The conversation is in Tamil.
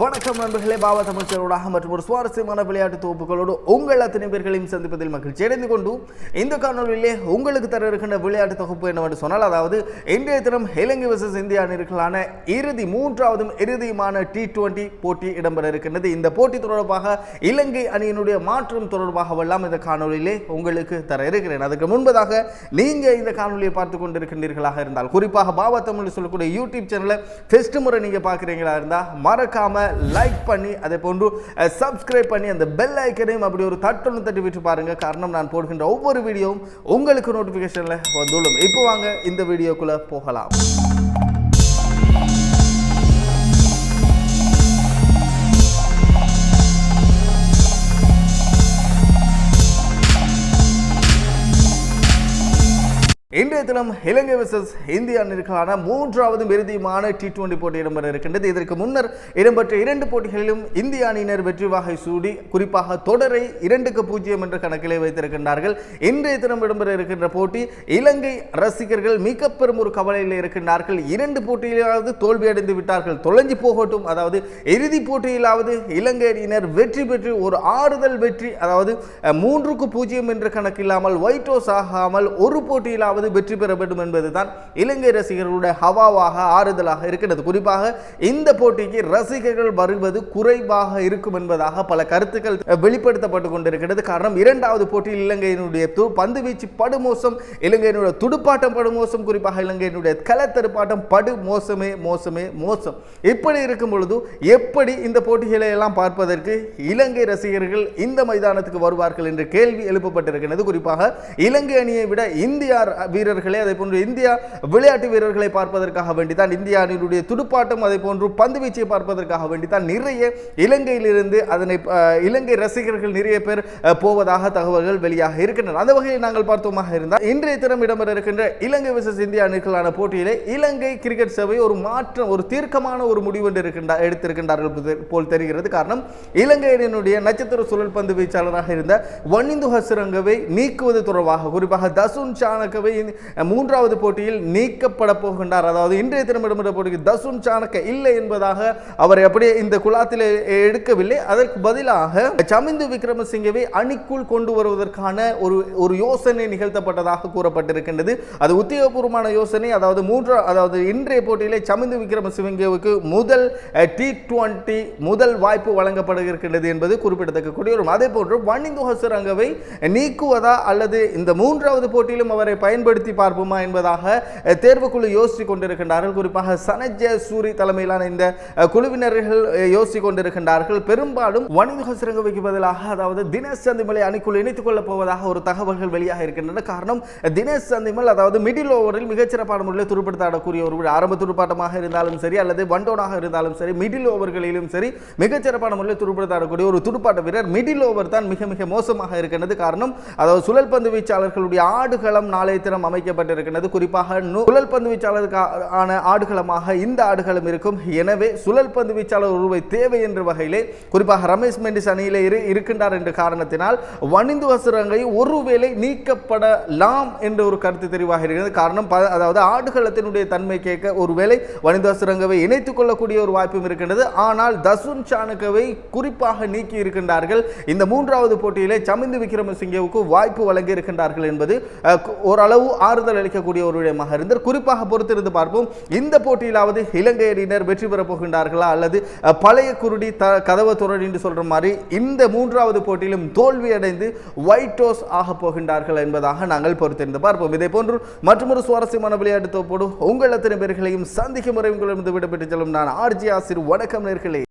வணக்கம் நண்பர்களே பாபா தமிழ்ச்சரோடாக மற்றும் ஒரு சுவாரஸ்யமான விளையாட்டு தொகுப்புகளோடு உங்கள் அத்தனை பேர்களையும் சந்திப்பதில் மகிழ்ச்சி அடைந்து கொண்டு இந்த காணொலியிலே உங்களுக்கு தர இருக்கின்ற விளையாட்டு தொகுப்பு என்னவென்று சொன்னால் அதாவது இன்றைய தினம் இலங்கை வர்சஸ் இந்தியா அணிகளான இறுதி மூன்றாவதும் இறுதியுமான டி டுவெண்டி போட்டி இடம்பெற இருக்கின்றது. இந்த போட்டி தொடர்பாக இலங்கை அணியினுடைய மாற்றம் தொடர்பாகவெல்லாம் இந்த காணொலியிலே உங்களுக்கு தர இருக்கிறேன். அதுக்கு முன்பதாக நீங்கள் இந்த காணொலியை பார்த்து கொண்டிருக்கின்றீர்களாக இருந்தால் குறிப்பாக பாபா தமிழ் சொல்லக்கூடிய யூடியூப் சேனலை ஃபெஸ்ட் முறை நீங்கள் பார்க்குறீங்களா இருந்தால் மறக்காமல் லைக் பண்ணி அதை போன்று சப்ஸ்கிரைப் பண்ணி அந்த பெல் ஐக்கனையும் அப்படி ஒரு தட்டொன்று தட்டி விட்டு பாருங்கள் காரணம் நான் போடுகின்ற ஒவ்வொரு வீடியோவும் உங்களுக்கு நோட்டிஃபிகேஷனில் வந்துள்ளோம் இப்போ வாங்க இந்த வீடியோக்குள்ளே போகலாம். இன்றைய தினம் இலங்கை விசஸ் இந்திய அணிக்கான மூன்றாவது இறுதியுமான டி டுவெண்டி போட்டி இடம்பெற இருக்கின்றது. இதற்கு முன்னர் இடம்பெற்ற இரண்டு போட்டிகளிலும் இந்திய அணியினர் வெற்றி வாகை சூடி குறிப்பாக தொடரை இரண்டுக்கு பூஜ்ஜியம் என்ற கணக்கிலே வைத்திருக்கின்றார்கள். இன்றைய தினம் இடம்பெற இருக்கின்ற போட்டி இலங்கை ரசிகர்கள் மிக பெரும் ஒரு கவலையில் இருக்கின்றார்கள். இரண்டு போட்டியிலாவது தோல்வியடைந்து விட்டார்கள். தொலைஞ்சு போகட்டும் அதாவது இறுதி போட்டியிலாவது இலங்கை அணியினர் வெற்றி பெற்று ஒரு ஆறுதல் வெற்றி அதாவது மூன்றுக்கு பூஜ்ஜியம் என்ற கணக்கில்லாமல் ஒயிட் ஹவுஸ் ஆகாமல் ஒரு போட்டியிலாவது வெற்றி பெற வேண்டும் என்பதுதான் இலங்கை ரசிகர்களுடைய ஹவாவாக ஆறுதலாக இருக்கிறது. குறிப்பாக இந்த போட்டிக்கு ரசிகர்கள் வருவது குறைவாக இருக்கும் என்பதாக பல கருத்துக்கள் வெளிப்படுத்தப்பட்டு கொண்டிருக்கிறது. காரணம் இரண்டாவது போட்டியில் இலங்கையினுடைய பந்து வீச்சு படுமோசம் இலங்கையினுடைய துடுப்பாட்டம் படுமோசம் குறிப்பாக இலங்கையினுடைய களத்தடுப்பாட்டம் படு மோசமே மோசமே மோசம். இப்படி இருக்கும் பொழுது எப்படி இந்த போட்டிகளை எல்லாம் பார்ப்பதற்கு இலங்கை ரசிகர்கள் இந்த மைதானத்துக்கு வருவார்கள் என்ற கேள்வி எழுப்பப்பட்டிருக்கிறது. குறிப்பாக இலங்கை அணியை விட இந்தியா வீரர்களே அதே போன்று இந்தியா விளையாட்டு வீரர்களை பார்ப்பதற்காக வேண்டிதான் இந்திய அணியினுடைய துடுப்பாட்டம் அதே போன்று பந்து வீச்சை பார்ப்பதற்காக வேண்டிதான் நிறைய இலங்கையிலிருந்து அதனை இலங்கை ரசிகர்கள் நிறைய பேர் போவதாக தகவல்கள் வெளியாக இருக்கின்றன. அந்த வகையில் நாங்கள் பார்த்தோமாக இருந்தால் இன்றைய தினம் இடம்பெற இருக்கின்ற இலங்கை விசஸ் இந்தியா அணிகளான போட்டியிலே இலங்கை கிரிக்கெட் சபை ஒரு மாற்றம் ஒரு தீர்க்கமான ஒரு முடிவு என்று இருக்கின்ற எடுத்திருக்கின்றார்கள் போல் தெரிகிறது. காரணம் இலங்கை அணியினுடைய நட்சத்திர சுழல் பந்து வீச்சாளராக இருந்த வன்னிந்து ஹசரங்கவை நீக்குவது தொடர்பாக குறிப்பாக தசுன் சாணக்கவை இந்த மூன்றாவது போட்டியில் நீக்கப்பட போகின்றார். அதாவது இன்றைய தினம் போட்டிக்கு தசுன் சாணக்க இல்லை என்பதாக அவர் அப்படியே இந்த குழாத்தில் எடுக்கவில்லை. அதற்கு பதிலாக சமிந்து விக்ரமசிங்கவை அணிக்குள் கொண்டு வருவதற்கான ஒரு ஒரு யோசனை நிகழ்த்தப்பட்டதாக கூறப்பட்டிருக்கின்றது. அது உத்தியோகபூர்வமான யோசனை. அதாவது மூன்றா அதாவது இன்றைய போட்டியிலே சமிந்து விக்ரமசிங்கவுக்கு முதல் டி டுவெண்ட்டி முதல் வாய்ப்பு வழங்கப்படுகின்றது என்பது குறிப்பிடத்தக்க கூடிய ஒரு அதே போன்று வனிந்து ஹசரங்கவை நீக்குவதா அல்லது இந்த மூன்றாவது போட்டியிலும் அவரை பயன்படுத்தி பார்ப்போமா என்பதாக தேர்வுக்குழு யோசித்துக் கொண்டிருக்கின்றார்கள். குறிப்பாக சனஜ சூரி தலைமையிலான இந்த குழுவினர்கள் யோசித்து யோசித்துக் கொண்டிருக்கின்றார்கள். பெரும்பாலும் வனிந்து ஹசரங்கவைக்கு பதிலாக அதாவது தினேஷ் சந்திமலை அணிக்குள் இணைத்துக் கொள்ளப் போவதாக ஒரு தகவல்கள் வெளியாக இருக்கின்றன. காரணம் தினேஷ் சந்திமல் அதாவது மிடில் ஓவரில் மிகச்சிறப்பான முறையில் துடுப்படுத்த ஆடக்கூடிய ஒரு ஆரம்ப துடுப்பாட்டமாக இருந்தாலும் சரி அல்லது வண்டோனாக இருந்தாலும் சரி மிடில் ஓவர்களிலும் சரி மிகச்சிறப்பான முறையில் துடுப்படுத்த ஆடக்கூடிய ஒரு துடுப்பாட்ட வீரர். மிடில் ஓவர் தான் மிக மிக மோசமாக இருக்கின்றது. காரணம் அதாவது சுழல் பந்து வீச்சாளர்களுடைய ஆடுகளம் நாளைய தினம் அமைக்கப்பட்டிருக்கின்றது. குறிப்பாக சுழல் பந்து வீச்சாளருக்கான ஆடுகளமாக இந்த ஆடுகளம் இருக்கும். எனவே சுழல் பந்து வீச்சாளர் ஒருவை தேவை என்ற வகையிலே குறிப்பாக ரமேஷ் மெண்டிஸ் அணியிலே இரு இருக்கின்றார் என்ற காரணத்தினால் வணிந்து வசுரங்கை ஒருவேளை நீக்கப்படலாம் என்ற ஒரு கருத்து தெரிவாக இருக்கிறது. காரணம் அதாவது ஆடுகளத்தினுடைய தன்மை கேட்க ஒருவேளை வணிந்து வசுரங்கவை இணைத்துக் கொள்ளக்கூடிய ஒரு வாய்ப்பும் இருக்கின்றது. ஆனால் தசுன் சானுக்கவை குறிப்பாக நீக்கி இருக்கின்றார்கள். இந்த மூன்றாவது போட்டியிலே சமிந்து விக்ரமசிங்கவுக்கு வாய்ப்பு வழங்கி இருக்கின்றார்கள் என்பது ஓரளவு ஆறுதல் அளிக்கக்கூடிய ஒரு விடயமாக இருந்தார் குறிப்பாக பொறுத்திருந்து பார்ப்போம். இந்த போட்டியிலாவது இலங்கை அணியினர் வெற்றி பெறப் போகின்றார்களா அல்லது பழைய குருடி த கதவை துறடி என்று சொல்ற மாதிரி இந்த மூன்றாவது போட்டியிலும் தோல்வி அடைந்து ஒயிட் டோஸ் ஆக போகின்றார்கள் என்பதாக நாங்கள் பொறுத்திருந்து பார்ப்போம். இதே போன்று மற்றொரு சுவாரஸ்யமான விளையாட்டு தொப்போடு உங்கள் அத்தனை பேர்களையும் சந்திக்கும் முறை உங்களிடம் விடப்பட்டு செல்லும் நான் ஆர்ஜி ஆசிர். வணக்கம் நேர்களே.